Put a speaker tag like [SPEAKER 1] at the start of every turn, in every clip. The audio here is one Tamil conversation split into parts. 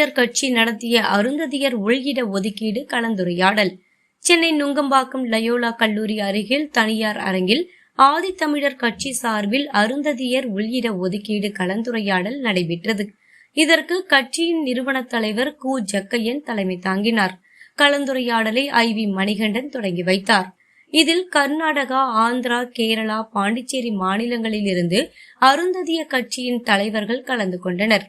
[SPEAKER 1] தமிழர் கட்சி நடத்திய அருந்ததியர் உள்கிட ஒதுக்கீடு கலந்துரையாடல். சென்னை நுங்கம்பாக்கம் லயோலா கல்லூரி அருகில் தனியார் அரங்கில் ஆதித்தமிழர் கட்சி சார்பில் அருந்ததியர் உள்இட ஒதுக்கீடு கலந்துரையாடல் நடைபெற்றது. இதற்கு கட்சியின் நிறுவன தலைவர் கு. ஜக்கையன் தலைமை தாங்கினார். கலந்துரையாடலை ஐ. வி. மணிகண்டன் தொடங்கி வைத்தார். இதில் கர்நாடகா ஆந்திரா கேரளா பாண்டிச்சேரி மாநிலங்களிலிருந்து அருந்ததிய கட்சியின் தலைவர்கள் கலந்து கொண்டனர்.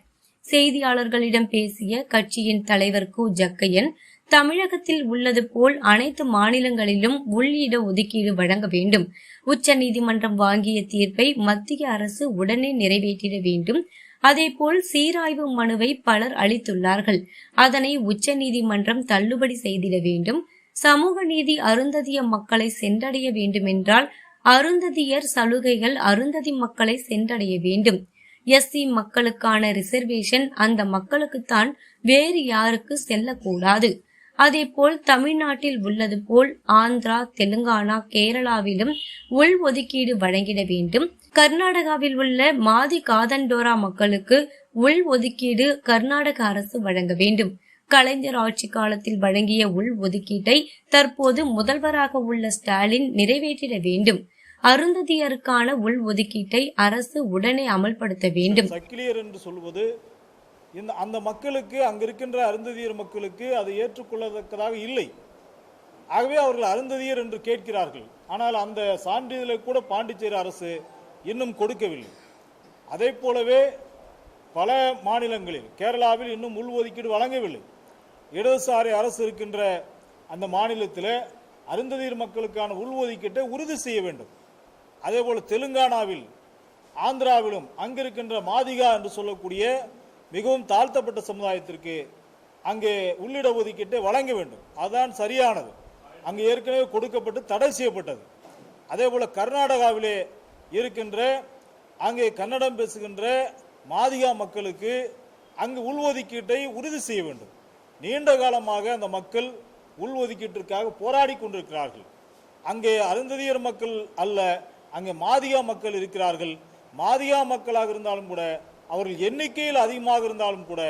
[SPEAKER 1] செய்தியாளர்களிடம் பேசிய கட்சியின் தலைவர் கு. ஜக்கையன் தமிழகத்தில் உள்ளது போல் அனைத்து மாநிலங்களிலும் உள்ளிட ஒதுக்கீடு வழங்க வேண்டும். உச்சநீதிமன்றம் வாங்கிய தீர்ப்பை மத்திய அரசு உடனே நிறைவேற்றிட வேண்டும். அதேபோல் சீராய்வு மனுவை பலர் அளித்துள்ளார்கள். அதனை உச்சநீதிமன்றம் தள்ளுபடி செய்திட வேண்டும். சமூக நீதி அருந்ததிய மக்களை சென்றடைய வேண்டுமென்றால் அருந்ததியர் சலுகைகள் அருந்ததி மக்களை சென்றடைய வேண்டும். எஸ்சி மக்களுக்கான ரிசர்வேஷன் அந்த மக்களுக்குத்தான் வேறு யாருக்கு செல்லக்கூடாது. அதே போல் தமிழ்நாட்டில் உள்ளது போல் ஆந்திரா தெலுங்கானா கேரளாவிலும் உள் ஒதுக்கீடு வழங்கிட வேண்டும். கர்நாடகாவில் உள்ள மாதி காதண்டோரா மக்களுக்கு உள் ஒதுக்கீடு கர்நாடக அரசு வழங்க வேண்டும். கலைஞர் ஆட்சி காலத்தில் வழங்கிய உள் ஒதுக்கீட்டை தற்போது முதல்வராக உள்ள ஸ்டாலின் நிறைவேற்றிட வேண்டும். அருந்ததியருக்கான உள் ஒதுக்கீட்டை அரசு உடனே அமல்படுத்த வேண்டும்.
[SPEAKER 2] சக்கிலியர் என்று சொல்வது இந்த அந்த மக்களுக்கு அங்கு இருக்கின்ற அருந்ததியர் மக்களுக்கு அதை ஏற்றுக்கொள்ளத்தக்கதாக இல்லை. ஆகவே அவர்கள் அருந்ததியர் என்று கேட்கிறார்கள். ஆனால் அந்த சான்றிதழை கூட பாண்டிச்சேரி அரசு இன்னும் கொடுக்கவில்லை. அதே போலவே பல மாநிலங்களில் கேரளாவில் இன்னும் உள்ஒதுக்கீடு வழங்கவில்லை. இடதுசாரி அரசு இருக்கின்ற அந்த மாநிலத்தில் அருந்ததியர் மக்களுக்கான உள்ஒதுக்கீட்டை உறுதி செய்ய வேண்டும். அதேபோல் தெலுங்கானாவில் ஆந்திராவிலும் அங்கிருக்கின்ற மாதிகா என்று சொல்லக்கூடிய மிகவும் தாழ்த்தப்பட்ட சமுதாயத்திற்கு அங்கே உள்ளிட ஒதுக்கீட்டை வழங்க வேண்டும். அதுதான் சரியானது. அங்கு ஏற்கனவே கொடுக்கப்பட்டு தடை செய்யப்பட்டது. அதே போல் கர்நாடகாவிலே இருக்கின்ற அங்கே கன்னடம் பேசுகின்ற மாதிகா மக்களுக்கு அங்கு உள்ஒதுக்கீட்டை உறுதி செய்ய வேண்டும். நீண்ட காலமாக அந்த மக்கள் உள்ஒதுக்கீட்டிற்காக போராடி கொண்டிருக்கிறார்கள். அங்கே அருந்ததியர் மக்கள் அல்ல அங்கே மாதியா மக்கள் இருக்கிறார்கள். மாதியா மக்களாக இருந்தாலும் கூட அவர்கள் எண்ணிக்கையில் அதிகமாக இருந்தாலும் கூட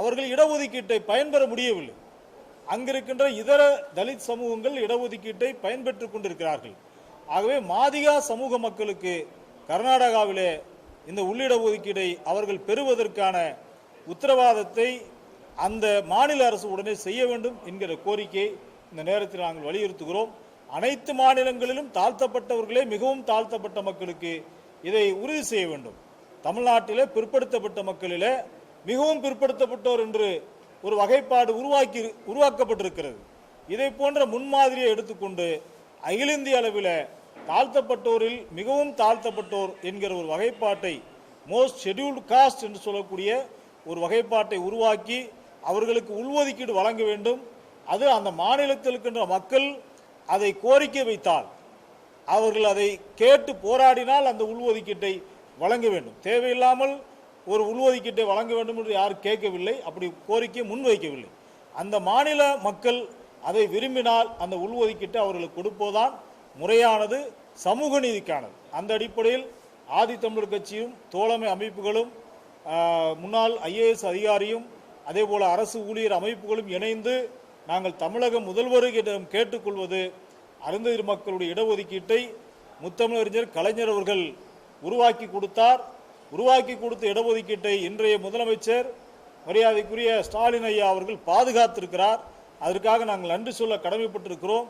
[SPEAKER 2] அவர்கள் இடஒதுக்கீட்டை பயன்பெற முடியவில்லை. அங்கிருக்கின்ற இதர தலித் சமூகங்கள் இடஒதுக்கீட்டை பயன்பெற்றுக் கொண்டிருக்கிறார்கள். ஆகவே மாதியா சமூக மக்களுக்கு கர்நாடகாவிலே இந்த உள்ளிட ஒதுக்கீடை அவர்கள் பெறுவதற்கான உத்தரவாதத்தை அந்த மாநில அரசு உடனே செய்ய வேண்டும் என்கிற கோரிக்கை இந்த நேரத்தில் நாங்கள் வலியுறுத்துகிறோம். அனைத்து மாநிலங்களிலும் தாழ்த்தப்பட்டவர்களே மிகவும் தாழ்த்தப்பட்ட மக்களுக்கு இதை உறுதி செய்ய வேண்டும். தமிழ்நாட்டிலே பிற்படுத்தப்பட்ட மக்களிலே மிகவும் பிற்படுத்தப்பட்டோர் என்று ஒரு வகைப்பாடு உருவாக்கி உருவாக்கப்பட்டிருக்கிறது. இதை போன்ற முன்மாதிரியை எடுத்துக்கொண்டு அகில இந்திய அளவில் தாழ்த்தப்பட்டோரில் மிகவும் தாழ்த்தப்பட்டோர் என்கிற ஒரு வகைப்பாட்டை மோஸ்ட் ஷெடியூல்டு காஸ்ட் என்று சொல்லக்கூடிய ஒரு வகைப்பாட்டை உருவாக்கி அவர்களுக்கு உள்ஒதுக்கீடு வழங்க வேண்டும். அது அந்த மாநிலத்தில் இருக்கின்ற மக்கள் அதை கோரிக்கை வைத்தால் அவர்கள் அதை கேட்டு போராடினால் அந்த உள்ஒதுக்கீட்டை வழங்க வேண்டும். தேவையில்லாமல் ஒரு உள்ஒதுக்கீட்டை வழங்க வேண்டும் என்று யாரும் கேட்கவில்லை அப்படி கோரிக்கை முன்வைக்கவில்லை. அந்த மாநில மக்கள் அதை விரும்பினால் அந்த உள்ஒதுக்கீட்டை அவர்களுக்கு கொடுப்பதுதான் முறையானது சமூக நீதிக்கானது. அந்த அடிப்படையில் ஆதித்தமிழர் கட்சியும் தோழமை அமைப்புகளும் முன்னாள் ஐஏஎஸ் அதிகாரியும் அதே போல் அரசு ஊழியர் அமைப்புகளும் இணைந்து நாங்கள் தமிழக முதல்வரிடம் கேட்டுக்கொள்வது அருந்ததி மக்களுடைய இடஒதுக்கீட்டை முத்தமிழறிஞர் கலைஞர் அவர்கள் உருவாக்கி கொடுத்தார். உருவாக்கி கொடுத்த இடஒதுக்கீட்டை இன்றைய முதலமைச்சர் மரியாதைக்குரிய ஸ்டாலின் ஐயா அவர்கள் பாதுகாத்திருக்கிறார். அதற்காக நாங்கள் நன்றி சொல்ல கடமைப்பட்டிருக்கிறோம்.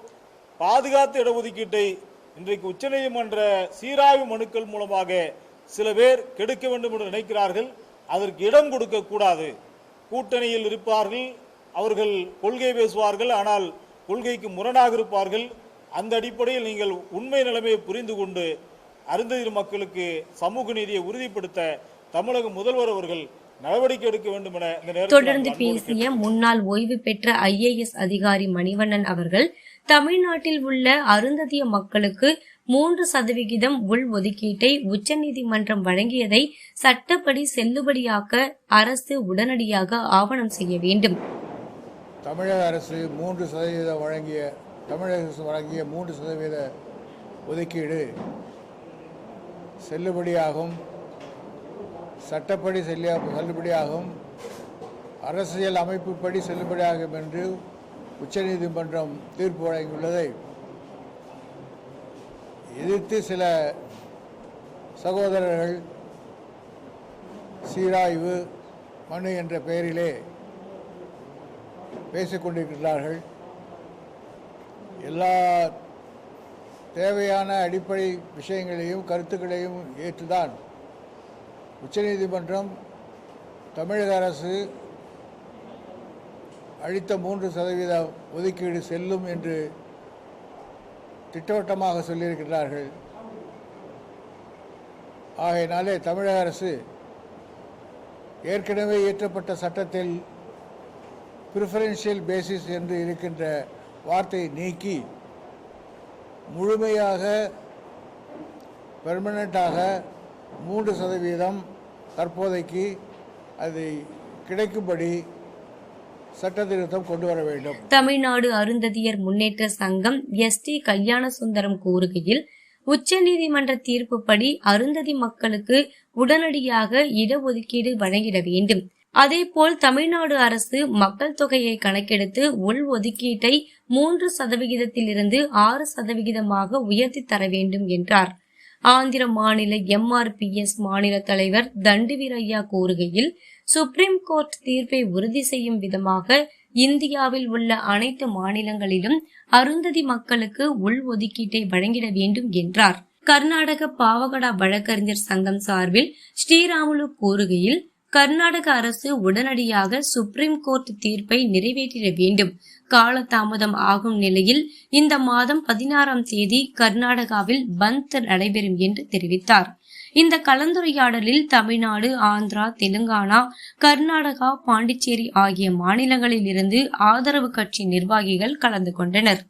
[SPEAKER 2] பாதுகாத்த இடஒதுக்கீட்டை இன்றைக்கு உச்சநீதிமன்ற சீராய்வு மனுக்கள் மூலமாக சில பேர் கெடுக்க வேண்டும் என்று நினைக்கிறார்கள். அதற்கு இடம் கொடுக்கக்கூடாது. கூட்டணியில் இருப்பார்கள். அவர்கள் கொள்கை பேசுவார்கள் ஆனால் கொள்கைக்கு முரணாக இருப்பார்கள். அந்த அடிப்படையில் நீங்கள் உண்மை நிலைமையை புரிந்து கொண்டு அருந்ததிர் மக்களுக்கு சமூக நீதியை உறுதிப்படுத்த தமிழக முதல்வர் அவர்கள் நடவடிக்கை எடுக்க வேண்டும் என
[SPEAKER 1] தொடர்ந்து பேசிய முன்னாள் ஓய்வு பெற்ற ஐஏஎஸ் அதிகாரி மணிவண்ணன் அவர்கள் தமிழ்நாட்டில் உள்ள அருந்ததிய மக்களுக்கு மூன்று சதவிகிதம் உள் ஒதுக்கீட்டை உச்சநீதிமன்றம் வழங்கியதை சட்டப்படி செல்லுபடியாக்க அரசு உடனடியாக ஆவணம் செய்ய வேண்டும்.
[SPEAKER 3] தமிழக அரசு மூன்று சதவீதம் வழங்கிய தமிழக அரசு வழங்கிய மூன்று சதவீத ஒதுக்கீடு செல்லுபடியாகும். சட்டப்படி செல்ல செல்லுபடியாகும். அரசியல் அமைப்புப்படி செல்லுபடியாகும் என்று உச்சநீதிமன்றம் தீர்ப்பு வழங்கியுள்ளதை. எதிர்த்து சில சகோதரர்கள் சீராய்வு மனு என்ற பெயரிலே பேசிக்கொண்டிருக்கிறார்கள். எல்லா தேவையான அடிப்படை விஷயங்களையும் கருத்துக்களையும் ஏற்றுதான் உச்சநீதிமன்றம் தமிழக அரசு அளித்த மூன்று சதவீத ஒதுக்கீடு செல்லும் என்று திட்டவட்டமாக சொல்லியிருக்கிறார்கள். ஆகையினாலே தமிழக அரசு ஏற்கனவே இயற்றப்பட்ட சட்டத்தில் ப்ரிஃபரன்ஷியல் பேசிஸ் என்று இருக்கின்ற வார்த்தையை நீக்கி முழுமையாக பெர்மனண்ட்டாக மூன்று சதவீதம் தற்போதைக்கு அது கிடைக்கும்படி சட்டத்திருத்தம் கொண்டு வர வேண்டும்.
[SPEAKER 1] தமிழ்நாடு அருந்ததியர் முன்னேற்ற சங்கம் எஸ். டி. கல்யாண சுந்தரம் கூறுகையில் உச்சநீதிமன்ற தீர்ப்புப்படி அருந்ததி மக்களுக்கு உடனடியாக இடஒதுக்கீடு வழங்கிட வேண்டும். அதேபோல் தமிழ்நாடு அரசு மக்கள் தொகையை கணக்கெடுத்து உள் ஒதுக்கீட்டை மூன்று சதவிகிதத்திலிருந்து ஆறு சதவிகிதமாக உயர்த்தி தர வேண்டும் என்றார். ஆந்திர மாநில எம்ஆர்பிஎஸ் மாநில தலைவர் தண்டுவீரையா கூறுகையில் சுப்ரீம் கோர்ட் தீர்ப்பை உறுதி செய்யும் விதமாக இந்தியாவில் உள்ள அனைத்து மாநிலங்களிலும் அருந்ததி மக்களுக்கு உள் ஒதுக்கீட்டை வழங்கிட வேண்டும் என்றார். கர்நாடக பாவகடா வழக்கறிஞர் சங்கம் சார்பில் ஸ்ரீராமுலு கூறுகையில் கர்நாடக அரசு உடனடியாக சுப்ரீம் கோர்ட் தீர்ப்பை நிறைவேற்றிட வேண்டும். காலதாமதம் ஆகும் நிலையில் இந்த மாதம் பதினாறாம் தேதி கர்நாடகாவில் பந்த் நடைபெறும் என்று தெரிவித்தார். இந்த கலந்துரையாடலில் தமிழ்நாடு ஆந்திரா தெலுங்கானா கர்நாடகா பாண்டிச்சேரி ஆகிய மாநிலங்களில் இருந்து ஆதரவு கட்சி நிர்வாகிகள் கலந்து கொண்டனர்.